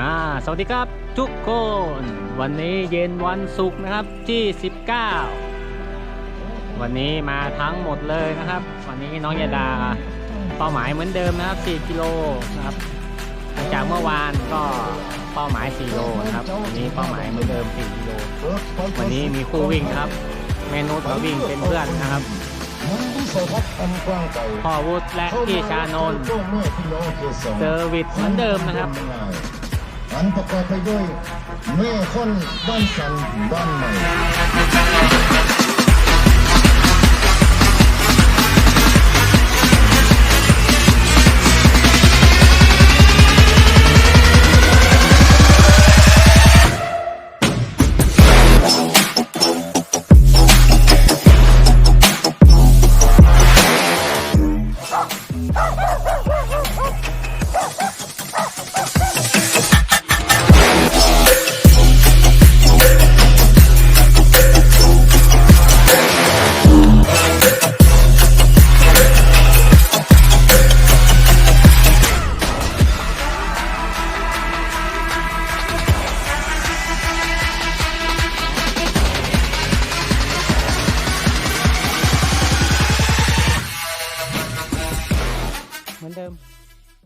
อ่าสวัสดีครับทุกคน วันนี้เย็นวันศุกร์นะครับที่ 19 วันนี้มาทั้งหมดเลยนะครับ วันนี้น้องยาดาเป้าหมายเหมือนเดิมนะครับ 4 กิโลนะครับหลังจากเมื่อวานก็เป้าหมาย 4 โลนะครับ วันนี้เป้าหมายเหมือนเดิม 4 กิโล วันนี้มีคู่วิ่งครับเมนูตัววิ่งเป็นเพื่อนนะครับพ่อวุฒิและพี่ชานนท์เซอร์วิสเหมือนเดิมนะครับ อันประกอบไปด้วยแม่คนบ้านสันบ้านใหม่ window.